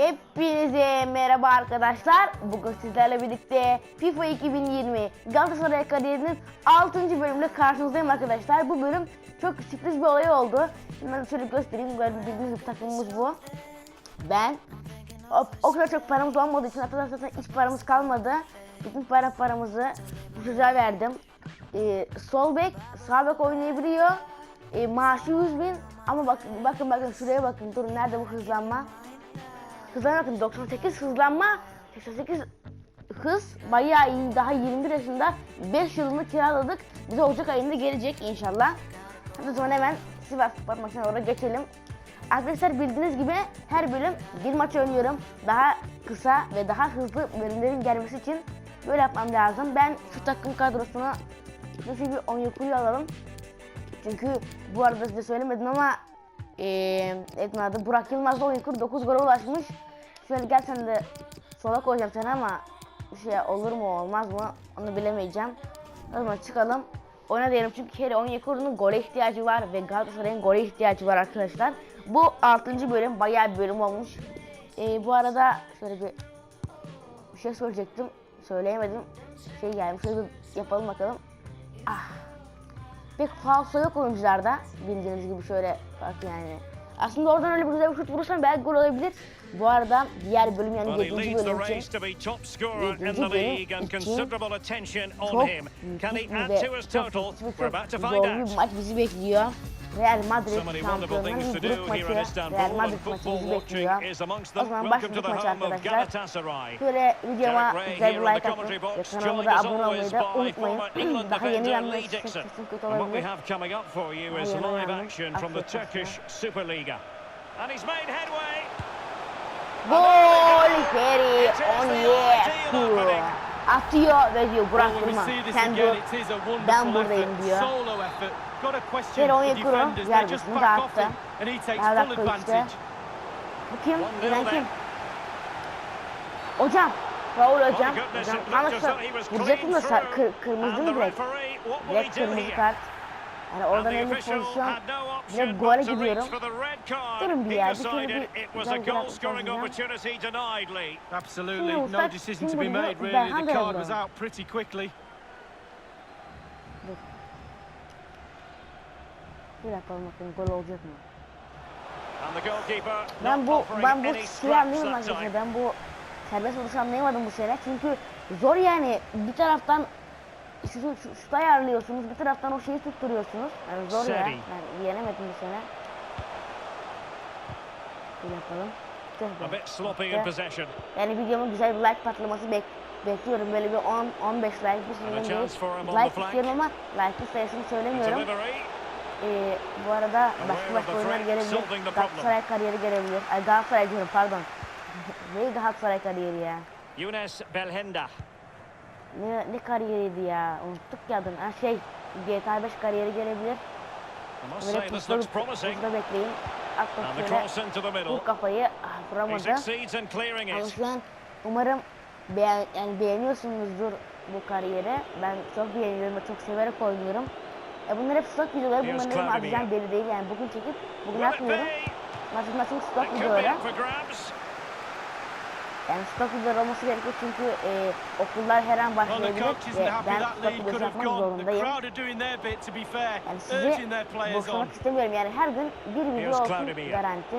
Hepinize merhaba arkadaşlar. Bugün sizlerle birlikte FIFA 2020 Galatasaray kariyerinin 6. bölümüyle karşınızdayım arkadaşlar. Bu bölüm çok sürpriz bir olay oldu. Şimdi şöyle göstereyim. Gibi takımımız bu. Ben o, o kadar çok paramız olmadığı için hatta zaten hiç paramız kalmadı. Bütün para paramızı bu çocuğa verdim. Ee, sol bek, sağ bek oynayabiliyor. Ee, maaşı 100 bin ama bakın bakın bakın şuraya bakın. Durun nerede bu hızlanma? Hızlanma bakın 98 hızlanma 88 hız bayağı iyi daha 21 yaşında 5 yılını kiraladık bize Ocak ayında gelecek inşallah. O zaman hemen Sivas Spor maçına doğru geçelim. Arkadaşlar bildiğiniz gibi her bölüm bir maç oynuyorum. Daha kısa ve daha hızlı bölümlerin gelmesi için böyle yapmam lazım. Ben şu takım kadrosuna nasıl bir Onyekuru'yu alalım. Çünkü bu arada size söylemedim ama Etna adı Burak Yılmaz da Onyekuru 9 gole ulaşmış. Şöyle gel sen de sola koyacağım seni ama şey olur mu olmaz mı onu bilemeyeceğim. O zaman çıkalım. Oyna diyelim çünkü kere Onyekuru'nun gole ihtiyacı var ve Galatasaray'ın gole ihtiyacı var arkadaşlar. Bu 6. bölüm bayağı bir bölüm olmuş. Ee, bu arada şöyle bir bir şey söyleyecektim. Söyleyemedim. Şey gelmiş. Şöyle bir yapalım bakalım. Ah. Pek falso yok oyuncularda. Bildiğiniz gibi şöyle bak yani. Aslında oradan öyle bir güzel bir şut vurursan belki gol olabilir. Bu arada diğer bölüm yani Well, he 7. leads the bölüm için to be top scorer in Yedinci the bölüm league and için çok büyük bir ve çok zorlu bir maç bizi bekliyor. Real Madrid şampiyonların grup maçı Real Madrid maçı bizi bekliyor. O zaman başladık maç arkadaşlar. Şöyle videoma güzel bir like atın ve kanalıma da abone olmayı da unutmayın. Daha yeni yanlış sesim kötü olabilir. Afrika. Turkish Superliga. And he's made headway. Gol Onyekuru. Atıyor ve diyor see this Sen wonderful Ben buradayım diyor. solo effort. Got a question Harry for Onyekuru defenders. They just yerbesini back off dağıttı. dakika işte. Bu kim? Nil kim? Hocam. Faul hocam. Hocam. Ama vuracaktım da kır, kırmızı the direkt. Direkt kırmızı kart. Yani oradan bir official pozisyon. had no option Direkt gole gidiyorum. Durun bir He ya, bir. Absolutely, no decision to be made really. The card yerde? was out pretty quickly. Bir bakalım bakalım gol olacak mı? And the goalkeeper Ben bu ben bu scraps anlayamadım. Ben bu serbest vuruş anlayamadım bu sene. Çünkü zor yani bir taraftan şu, şu, şu, şutu ayarlıyorsunuz, bir taraftan o şeyi tutturuyorsunuz. Yani zor ya. Seri. Ben yenemedim bu sene. Bir yapalım. Tüh be. A bit sloppy in Yeah. possession. Yani videomun güzel bir like patlaması bek bekliyorum. Böyle bir 10 15 like bu And a sizin chance for him on like istiyorum ama like'ın sayısını söylemiyorum. Ee, bu arada başka başka oyunlar gelebilir. Galatasaray kariyeri gelebilir. Ay Galatasaray diyorum pardon. ne Galatasaray kariyeri ya? Younes Belhenda. Ne, ne kariyeriydi ya? Unuttuk ya adını. Ha şey GTA 5 kariyeri gelebilir. Böyle promising. pusda bekleyin. Vur middle. kafayı. Ah, vuramadı. succeeds in clearing Ama it. şu an umarım beğen, yani beğeniyorsunuzdur bu kariyeri. Ben çok beğeniyorum ve çok severek oynuyorum. E bunlar hep stok videoları. Bunların Claudio. atacağım belli değil. Yani bugün çekip bugün atmıyorum. Maç maçın stok videoları. Yani stok videoları olması gerekiyor çünkü e, okullar her an başlayabilir ve ben stok have yapmak zorundayım. crowd are doing their bit to be fair, Yani sizi urging their players on. boşlamak istemiyorum. Yani her gün bir video olsun garanti.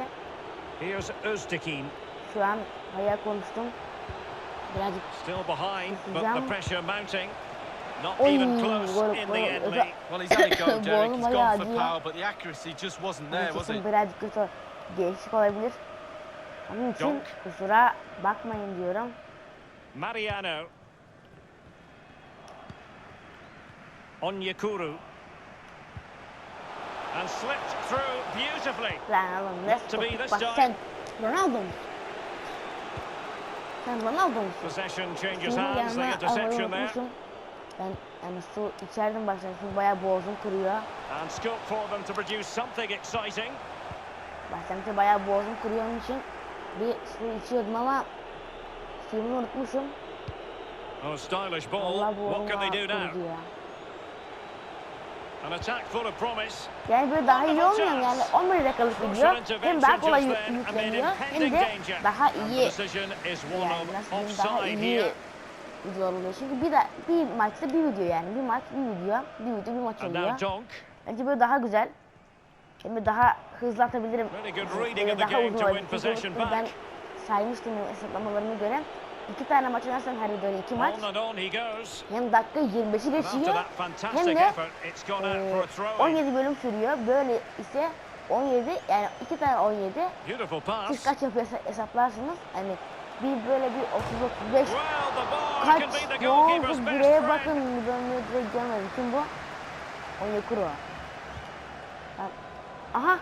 Şu an hayal konuştum. Birazcık Still behind, but the Hocam. pressure mounting. Not Oy, even close gol- in the end, Lee. Well, he's had a go, Bu Derek. He's gone for power, but the accuracy just wasn't there, was it? birazcık kötü değişik olabilir. Onun için Donk. kusura bakmayın diyorum. Mariano. Onyekuru. And slipped through beautifully. Lan oğlum ne to be this Bak time. sen Ronaldo? Sen Ronaldo musun? Possession changes hands, the yanına almayı interception there. Ben yani su içerdim baştan su bayağı boğazım kırıyor. And scope for them to produce something exciting. Başlangıçta bayağı boğazım kırıyor onun için bir su içiyordum ama suyumu unutmuşum. Oh, stylish ball. What can they do now? An attack full of promise. Yani böyle daha iyi olmuyor mu? yani 11 dakikalık video hem daha kolay yük- yükleniyor hem de daha iyi yani nasıl diyeyim daha iyi videolar oluyor. Çünkü bir, de, bir maçta bir video yani bir maç bir video bir video bir maç oluyor. Bence böyle daha güzel. Hem de daha hızlı atabilirim. Böyle the daha uzun olabilir. Ben. Saymıştım hesaplamalarıma göre. İki tane maç oynarsam her videoda iki maç. Hem dakika 25'i And after geçiyor. Hem de throw. 17 bölüm sürüyor. Böyle ise 17 yani iki tane 17. Beautiful Siz kaç yapıyor hesa- hesaplarsınız? Hani bir böyle bir 30 35 Well, the bar kaç ne oldu? friend. bakın. Ben böyle direkt görmedim. Kim bu? Onyekuru. Aha.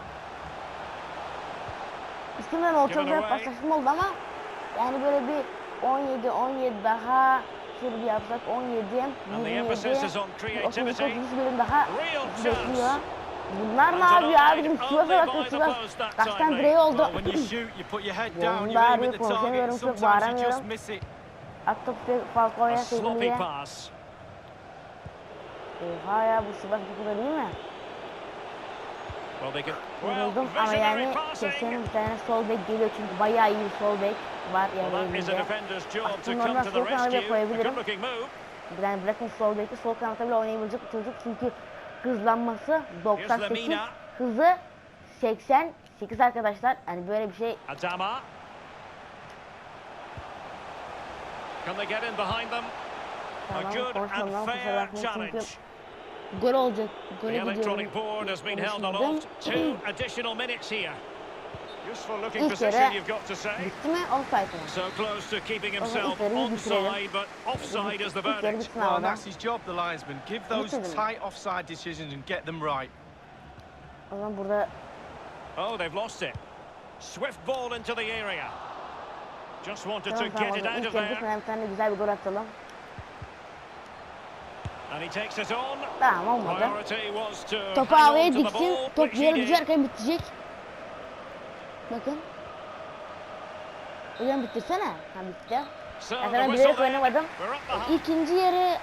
İstemden ortalığı paslaşma oldu ama yani böyle bir 17 17 daha şöyle bir yapsak 17 And the 27 emphasis is on 30 creativity. 30 bölüm daha bekliyor. Bunlar ne yapıyor abi? denied Sivas'a bakın Sivas. post that Kaç time, tane mate. birey oldu. At the konuşamıyorum, çok bağıramıyorum. Attı Falcao'ya sevgiliye. pass. Oha ya bu Sivas bu kadar iyi mi? Well, they can. Well, Yoruldum ama yani kesin bir tane sol bek geliyor çünkü bayağı iyi bir sol bek var yani to Aslında to sol kanada. A koyabilirim. Yani bırakın sol beki sol kanatta bile oynayabilecek bir çocuk çünkü hızlanması 98 Lamina. hızı 88 arkadaşlar hani böyle bir şey Adama. Can they get in behind them? A tamam good konuşmam and kusura fair bakmayın çünkü challenge. Gol olacak The gole gidiyorum electronic board has been held konuşmadım. aloft. Two additional minutes here. Useful looking İlk position, you've got to say. bitti mi offside mi? So close to keeping himself yarıyı bitirelim. onside, but offside is the verdict. bitsin Well, and that's his job, the linesman. Give those tight offside decisions and get them right. O zaman burada Oh, they've lost it. Swift ball into the area. Just wanted to tamam tamam get it out of there. Tamam olmadı. Topu havaya diksin. Top he yere düşerken bitecek. Bakın. Hocam bitirsene. Ha bitti. Whistle bilerek oynamadım. İkinci yarı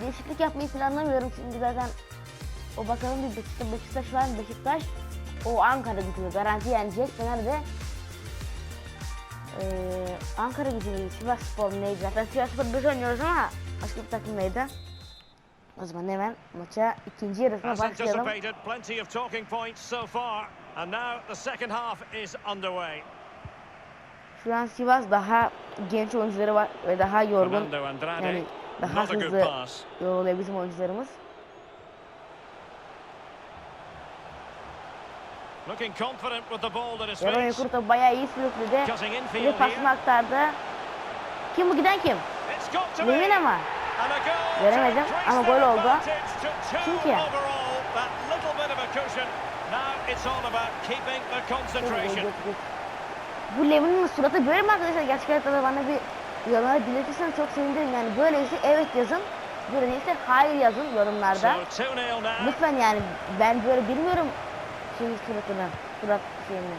değişiklik yapmayı planlamıyorum çünkü zaten o bakalım bir Beşiktaş, Beşiktaş var Beşiktaş o Ankara gücünü garanti yenecek. Fener de eee Ankara gücünü Sivas Spor neydi zaten Sivas Spor biz oynuyoruz ama başka bir takımdaydı. O zaman hemen maça ikinci yarısına başlayalım. plenty of talking points so far. And now the second half is underway. Şu an Sivas daha genç oyuncuları var ve daha yorgun. Yani daha hızlı yoruluyor bizim oyuncularımız. Yaron topu bayağı iyi sürükledi. Bir de pasını aktardı. Kim bu giden kim? Lemin ama. Göremedim ama gol oldu. Çünkü. Bu Levin'in suratı böyle mi arkadaşlar? Gerçek hayatta bana bir yorumlara belirtirseniz çok sevinirim. Yani böyleyse evet yazın. Böyle değilse hayır yazın yorumlarda. So 2-0 now. Lütfen yani ben böyle bilmiyorum şey suratını, surat şeyini.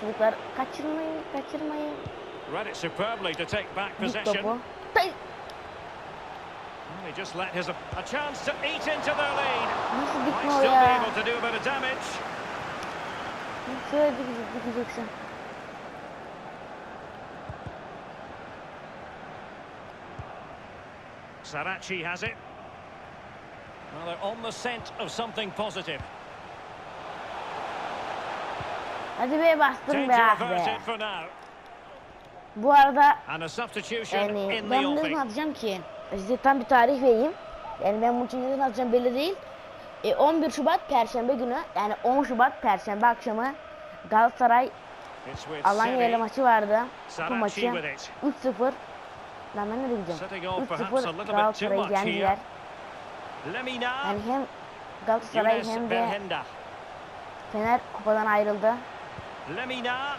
Çocuklar kaçırmayın, kaçırmayın. Read it superbly to take back possession. topu. Tay! Well, he just let his a chance to eat into their lead. Nasıl Might still be able to do a bit of damage. Şöyle dikecek, dikeceksin. Sarachi has it. Well, they're on the scent of something positive. Hadi be bastım be Danger averted for now. Bu arada yani ben bunu ne atacağım ki? Size tam bir tarih vereyim. Yani ben bunu için ne zaman atacağım belli değil. E, 11 Şubat Perşembe günü yani 10 Şubat Perşembe akşamı Galatasaray Alanya ile maçı vardı. Bu maçı with it. 3-0. Lan ben ne diyeceğim? Setting off perhaps a 3-0 little bit too Galatasaray'ı yendiler. Yani hem Galatasaray hem de. Fener kupadan ayrıldı. Lemina.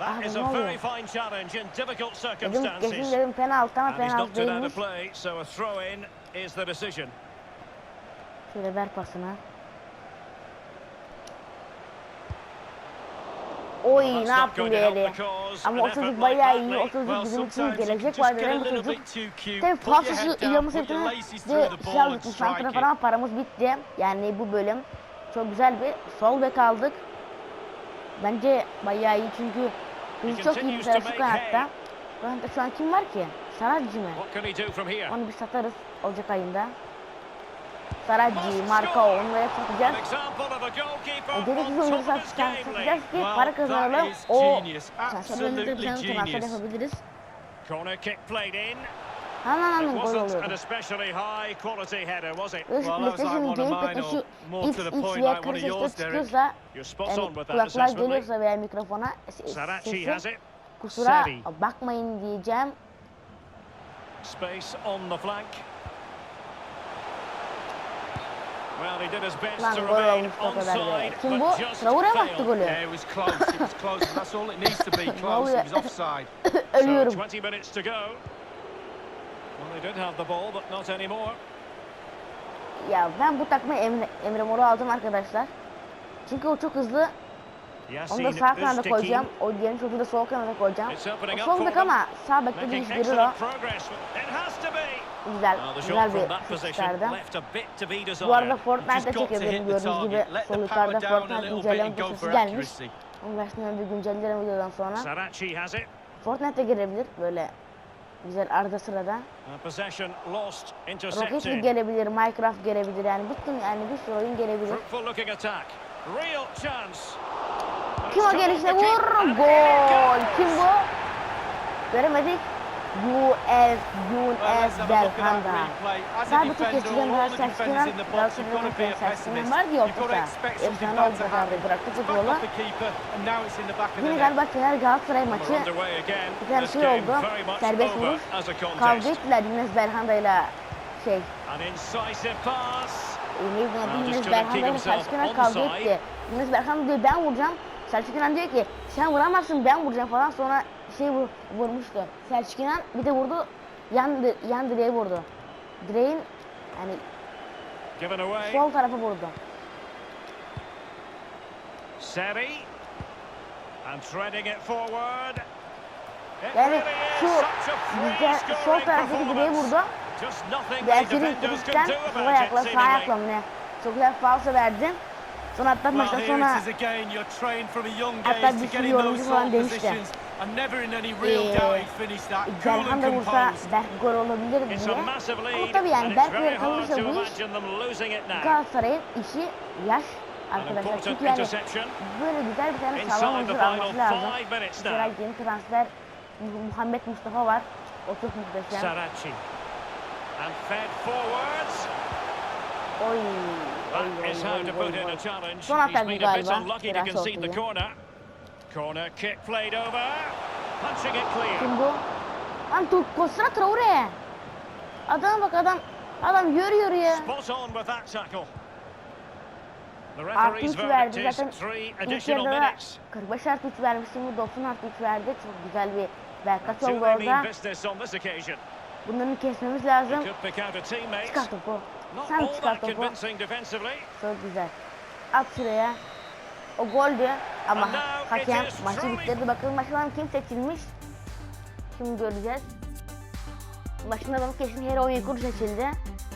That is a very fine challenge in difficult Dedim circumstances. dedim penaltı ama penaltı değilmiş. play, so a throw in is the decision. Şöyle ver pasını. Oy Well, ne yaptın böyle. Ama o çocuk bayağı iyi. O çocuk bizim için gelecek var denen bu çocuk. laces ve through the ball silah it. falan paramız bitti. Yani bu bölüm çok güzel bir sol bek aldık. Bence bayağı iyi çünkü biz çok iyi bir tarafı kanatta. Kanatta şu an kim var ki? Saracı mı? Onu bir satarız Ocak ayında. Saracı, Marka onları satacağız. E, Gerekirse on onları satacağız, satacağız ki para kazanalım. O transferlerinde bir tane transfer yapabiliriz. Corner kick played in. Hemen hemen gol wasn't an oluyordu. especially high quality header, was it? Ve Well, that was like PlayStation one of Gamepad'de mine, şu X, X veya Derek. çıkıyorsa yani on with that kulaklar geliyorsa veya mikrofona se- Saracchi sesi has it. kusura bakmayın diyeceğim. Space on the flank. Well, he did his best Lan to remain onside, Kim bu? but just Traore baktı failed. golü. Yeah, it was close. It was close. That's all it needs to be. Close. It was offside. Ölüyorum. So 20 minutes to go. Well, they did have the ball, but not anymore. Ya ben bu takma Emre, Emre Mor'u aldım arkadaşlar. Çünkü o çok hızlı. Onu da sağ kanada koyacağım. O diğerini çocuğu da sol kanada koyacağım. O sol bek ama sağ bekte bir iş görür o. Güzel, güzel bir çıkardı. Bu arada Fortnite'da çekebilirim gördüğünüz gibi. Sol yukarıda Fortnite güncelleme for gelmiş. Onun versiyonu bir güncellerim videodan sonra. Fortnite'de gelebilir böyle güzel arada sırada. Rocket League gelebilir, Minecraft gelebilir yani bütün yani bir sürü oyun gelebilir. Kim o gelişine vur gol. Kim bu? Göremedik. UF Well, Yunus let's have a look at that Belhanda. replay. As a Sadece defender, eskiden all daha the defenders Serskinan, in the box, Galatasaray'da you've got to be a Serskinan pessimist. vardı ya ortada. Efsane bad oldu happen. bıraktı the Yine galiba Fener Galatasaray maçı bir şey oldu. Serbest vuruş. Kavga ettiler Yunus Belhanda ile şey. Yunus keep ile Serskinan kavga etti. Yunus Belhanda diyor ben vuracağım. Serskinan diyor ki sen vuramazsın ben vuracağım falan sonra şey vur, vurmuştu. Serskinan bir de vurdu yan, yan direğe vurdu. Direğin yani sol tarafı vurdu. Seri. And threading it forward. Yani şu sol taraftaki direğe vurdu. Belki de do sol ayakla sağ ayakla ne? Çok güzel falso verdi. Sonra hatta maçtan sonra Hatta bir sürü yorumcu falan demişti. Ee, Belhanda vursa belki gol olabilir diye. Ama tabii yani belki hard kalırsa bu iş. Galatasaray'ın işi yaş arkadaşlar. Çünkü yani böyle güzel bir tane sağlam oyuncu alması lazım. Mesela yeni transfer Muhammed Mustafa var. O çok muhteşem. Oy. That is how to put in oy. a challenge. Son He's atak bu been a bit galiba. unlucky to Biraz concede the ortaya. corner. Corner kick played over. Punching it clear. Kim bu? Lan dur koşsana Traore. Adama bak adam. Adam yürüyor ya. Spot on with that tackle. Artı referee's 3 verdict verdi zaten. İlk yarıda da minutes. 45 artı 3 vermişti. Bu 90 artı 3 verdi. Çok güzel bir berkat Do oldu orada. Bunları kesmemiz lazım. Çıkar topu. Sen çıkar topu. Çok güzel. At şuraya. O goldü ama hakem maçı bitirdi. Bakalım maçtan kim seçilmiş? Şimdi göreceğiz. Maçın adamı kesin Hero Onyekuru seçildi.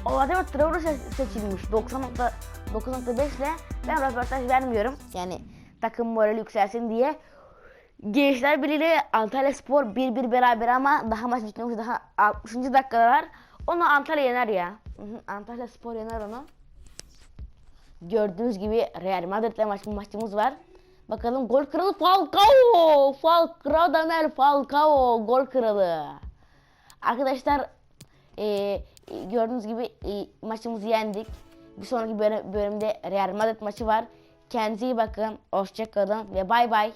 O Traore se- seçilmiş. 90.9.5 ile ben röportaj vermiyorum. Yani takım morali yükselsin diye. Gençler Birliği Antalya Spor 1-1 beraber ama daha maç bitmemiş daha 60. dakikalar. Onu Antalya yener ya. Antalya Spor yener onu. Gördüğünüz gibi Real Madrid'le maç, maçımız var. Bakalım gol kralı Falcao. Falcao Daniel Falcao gol kralı. Arkadaşlar eee, gördüğünüz gibi eee, maçımızı yendik. Bir sonraki bölüm- bölümde Real Madrid maçı var. Kendinize iyi bakın. Hoşçakalın ve bay bay.